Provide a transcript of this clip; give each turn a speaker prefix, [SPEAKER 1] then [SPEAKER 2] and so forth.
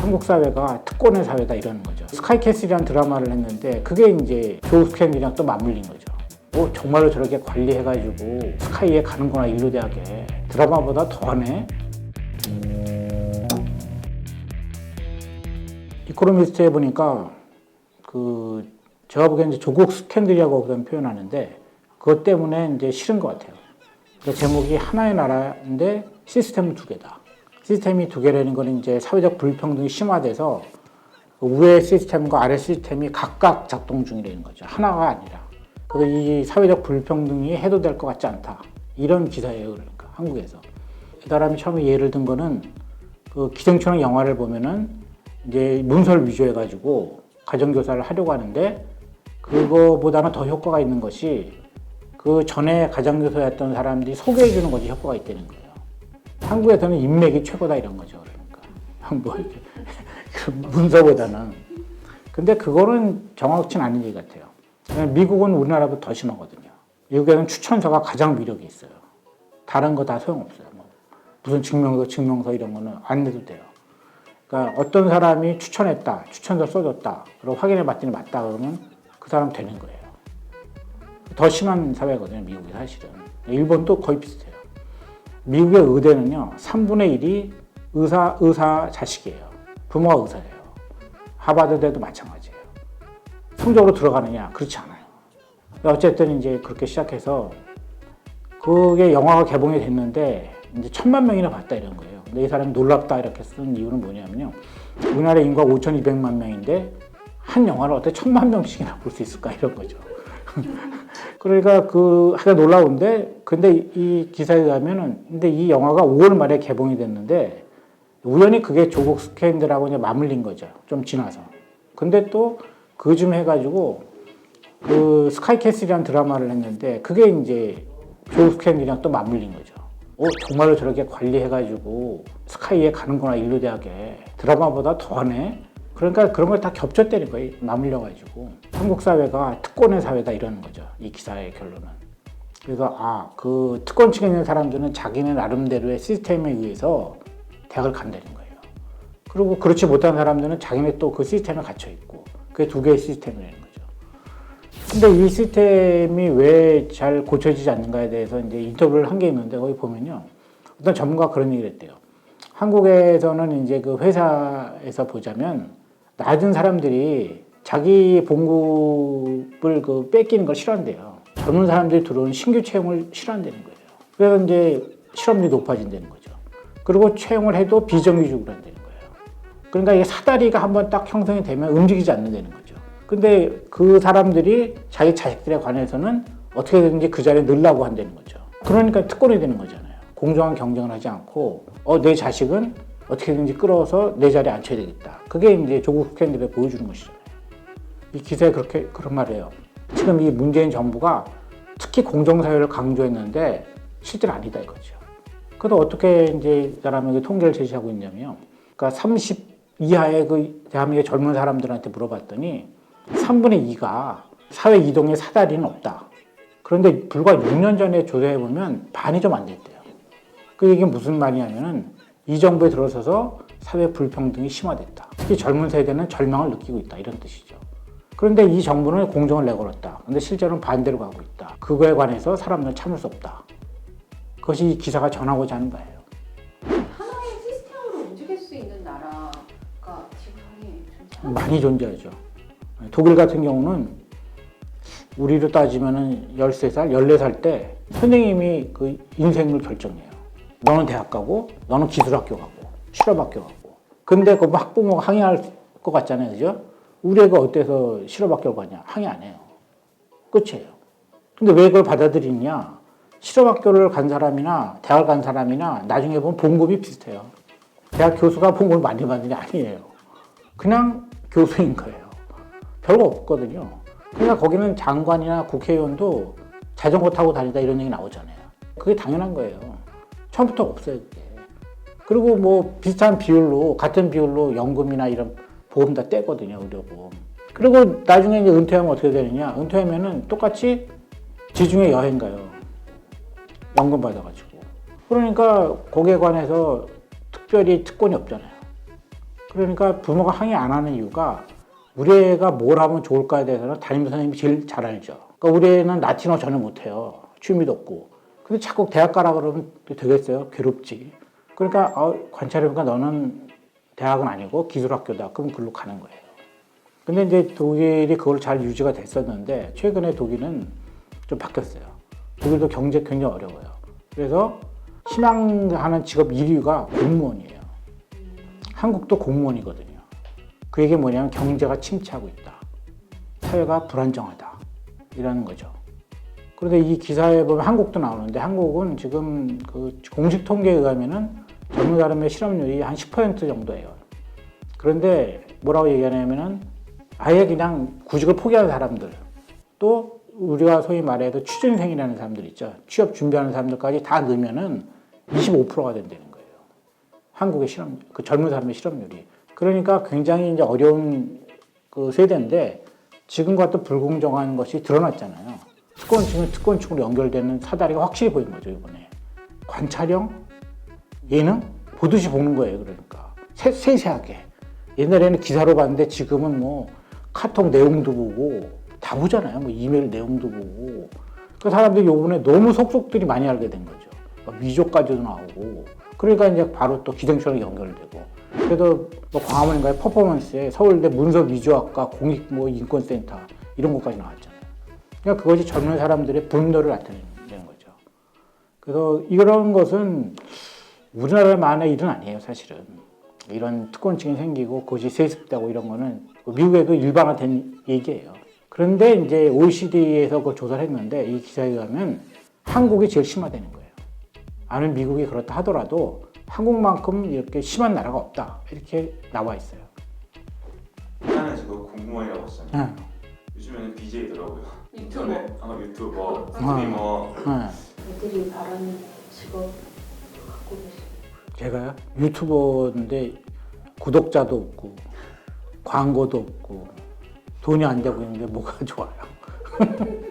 [SPEAKER 1] 한국 사회가 특권의 사회다 이러는 거죠. 스카이캐슬이라는 드라마를 했는데 그게 이제 조국 스캔들이랑 또 맞물린 거죠. 어, 정말로 저렇게 관리해가지고 스카이에 가는구나 인류대학에 드라마보다 더하네. 이코노미스트에 보니까 그 제가 이제 조국 스캔들이라고 그런 표현하는데 그것 때문에 이제 싫은 것 같아요. 그 제목이 하나의 나라인데 시스템은 두 개다. 시스템이 두 개라는 건 이제 사회적 불평등이 심화돼서 그 위의 시스템과 아래 시스템이 각각 작동 중이라는 거죠. 하나가 아니라. 그래서 이 사회적 불평등이 해소될 것 같지 않다. 이런 기사예요. 그러니까 한국에서. 이 사람이 처음에 예를 든 거는 그 기생충 영화를 보면은 이제 문서를 위조해 가지고 가정교사를 하려고 하는데 그거보다는 더 효과가 있는 것이 그 전에 가정교사였던 사람들이 소개해 주는 것이 효과가 있다는 거예요. 한국에서는 인맥이 최고다 이런 거죠. 그러니까 뭐 이렇게 그 문서보다는. 근데 그거는 정확치는 않은 얘기 같아요. 미국은 우리나라보다 더 심하거든요. 미국에는 추천서가 가장 위력이 있어요. 다른 거 다 소용없어요. 뭐 무슨 증명서, 증명서 이런 거는 안 내도 돼요. 그러니까 어떤 사람이 추천했다, 추천서 써줬다, 그리고 확인해 봤더니 맞다 그러면 그 사람 되는 거예요. 더 심한 사회거든요, 미국이 사실은. 일본도 거의 비슷해요. 미국의 의대는요, 3분의 1이 의사, 의사 자식이에요. 부모가 의사예요. 하버드대도 마찬가지예요. 성적으로 들어가느냐? 그렇지 않아요. 어쨌든 이제 그렇게 시작해서 그게 영화가 개봉이 됐는데 이제 천만 명이나 봤다 이런 거예요. 근데 이 사람이 놀랍다 이렇게 쓴 이유는 뭐냐면요. 우리나라 인구가 5,200만 명인데 한 영화를 어떻게 천만 명씩이나 볼 수 있을까 이런 거죠. 그러니까 그 하여간 놀라운데 근데 이 기사에 의하면은 근데 이 영화가 5월 말에 개봉이 됐는데 우연히 그게 조국 스캔들하고 이제 맞물린 거죠. 좀 지나서. 근데 또 그쯤 해가지고 그 스카이캐슬이라는 드라마를 했는데 그게 이제 조국 스캔들이랑 또 맞물린 거죠. 어, 정말로 저렇게 관리해가지고 스카이에 가는구나 인류대학에 드라마보다 더하네. 그러니까 그런 걸 다 겹쳤다는 거예요. 맞물려가지고 한국 사회가 특권의 사회다 이러는 거죠. 이 기사의 결론은. 그래서 아 그 특권층에 있는 사람들은 자기네 나름대로의 시스템에 의해서 대학을 간다는 거예요. 그리고 그렇지 못한 사람들은 자기네 또 그 시스템에 갇혀 있고 그게 두 개의 시스템이라는 거죠. 근데 이 시스템이 왜 잘 고쳐지지 않는가에 대해서 이제 인터뷰를 한 게 있는데 거기 보면요. 어떤 전문가가 그런 얘기를 했대요. 한국에서는 이제 그 회사에서 보자면 낮은 사람들이 자기 봉급을 그 뺏기는 걸 싫어한대요. 젊은 사람들이 들어오는 신규 채용을 싫어한다는 거예요. 그래서 이제 실업률이 높아진다는 거죠. 그리고 채용을 해도 비정규직으로 한다는 거예요. 그러니까 이게 사다리가 한번 딱 형성이 되면 움직이지 않는다는 거죠. 근데 그 사람들이 자기 자식들에 관해서는 어떻게든지 그 자리에 넣으려고 한다는 거죠. 그러니까 특권이 되는 거잖아요. 공정한 경쟁을 하지 않고 어, 내 자식은 어떻게든지 끌어서 내 자리에 앉혀야 되겠다. 그게 이제 조국 스캔들에 보여주는 것이잖아요. 이 기사에 그렇게 그런 말을 해요. 지금 이 문재인 정부가 특히 공정사회를 강조했는데 실제로 아니다 이거죠. 그래도 어떻게 이제 이 사람에게 통계를 제시하고 있냐면요. 그러니까 30 이하의 그 대한민국의 젊은 사람들한테 물어봤더니 3분의 2가 사회 이동의 사다리는 없다. 그런데 불과 6년 전에 조사해 보면 반이 좀 안 됐대요. 그 이게 무슨 말이냐면은 이 정부에 들어서서 사회 불평등이 심화됐다. 특히 젊은 세대는 절망을 느끼고 있다 이런 뜻이죠. 그런데 이 정부는 공정을 내걸었다. 근데 실제로는 반대로 가고 있다. 그거에 관해서 사람들은 참을 수 없다. 그것이 이 기사가 전하고자 하는 바예요.
[SPEAKER 2] 하나의 시스템으로 움직일 수 있는 나라가 지금이
[SPEAKER 1] 많이 존재하죠. 독일 같은 경우는 우리로 따지면은 13살, 14살 때 선생님이 그 인생을 결정해요. 너는 대학 가고, 너는 기술학교 가고, 실업학교 가고. 근데 그 학부모가 항의할 것 같잖아요. 그죠? 우리 애가 어때서 실업학교 가냐? 항의 안 해요. 끝이에요. 근데 왜 그걸 받아들이냐? 실업학교를 간 사람이나 대학을 간 사람이나 나중에 보면 봉급이 비슷해요. 대학 교수가 봉급을 많이 받는 게 아니에요. 그냥 교수인 거예요. 별거 없거든요. 그러니까 거기는 장관이나 국회의원도 자전거 타고 다니다 이런 얘기 나오잖아요. 그게 당연한 거예요. 처음부터 없어요, 그게. 그리고 뭐 비슷한 비율로, 같은 비율로 연금이나 이런 보험 다 떼거든요, 의료보험. 그리고 나중에 이제 은퇴하면 어떻게 되느냐? 은퇴하면은 똑같이 지중해 여행 가요. 연금 받아가지고. 그러니까 거기에 관해서 특별히 특권이 없잖아요. 그러니까 부모가 항의 안 하는 이유가 우리 애가 뭘 하면 좋을까에 대해서는 담임 선생님이 제일 잘 알죠. 그러니까 우리 애는 라틴어 전혀 못해요. 취미도 없고. 근데 자꾸 대학 가라 그러면 또 되겠어요? 괴롭지. 그러니까 어, 관찰해보니까 너는 대학은 아니고 기술학교다. 그럼 글로 가는 거예요. 근데 이제 독일이 그걸 잘 유지가 됐었는데 최근에 독일은 좀 바뀌었어요. 독일도 경제 굉장히 어려워요. 그래서 희망하는 직업 1위가 공무원이에요. 한국도 공무원이거든요. 그 얘기 뭐냐면 경제가 침체하고 있다. 사회가 불안정하다. 이라는 거죠. 그런데 이 기사에 보면 한국도 나오는데 한국은 지금 그 공식 통계에 의하면은 사람의 실업률이 한 10% 정도예요. 그런데 뭐라고 얘기하냐면은 아예 그냥 구직을 포기하는 사람들 또 우리가 소위 말해도 취준생이라는 사람들 있죠. 취업 준비하는 사람들까지 다 넣으면은 25%가 된다는 거예요. 한국의 실업, 그 젊은 사람의 실업률이. 그러니까 굉장히 이제 어려운 그 세대인데 지금과 또 불공정한 것이 드러났잖아요. 특권층은 특권층으로 연결되는 사다리가 확실히 보인 거죠, 이번에. 관찰형, 예능 보듯이 보는 거예요, 그러니까. 세, 세세하게. 옛날에는 기사로 봤는데 지금은 뭐 카톡 내용도 보고 다 보잖아요. 뭐 이메일 내용도 보고. 그 사람들이 요번에 너무 속속들이 많이 알게 된 거죠. 막 미조까지도 나오고. 그러니까 이제 바로 또 기생충으로 연결되고. 그래도 뭐 광화문인가요? 퍼포먼스에 서울대 문서 미조학과 공익 뭐 인권센터 이런 것까지 나왔잖아요. 그러니까 그것이 젊은 사람들의 분노를 나타내는 거죠. 그래서 이런 것은 우리나라만의 일은 아니에요, 사실은. 이런 특권층이 생기고 그것이 세습되고 이런 거는 미국에도 일반화된 얘기예요. 그런데 이제 OECD에서 그 조사를 했는데 이 기사에 의하면 한국이 제일 심화되는 거예요. 아는 미국이 그렇다 하더라도 한국만큼 이렇게 심한 나라가 없다. 이렇게 나와 있어요.
[SPEAKER 3] 지금 공무원이라고 했잖아요.
[SPEAKER 1] 네.
[SPEAKER 3] 요즘에는 BJ더라고요.
[SPEAKER 2] 유튜버.
[SPEAKER 3] 인터넷, 아, 유튜버, 스트리머.
[SPEAKER 1] 네.
[SPEAKER 2] 애들이 바라는 직업 갖고 계시고
[SPEAKER 1] 제가요? 유튜버인데 구독자도 없고 광고도 없고 돈이 안 되고 있는데 뭐가 좋아요?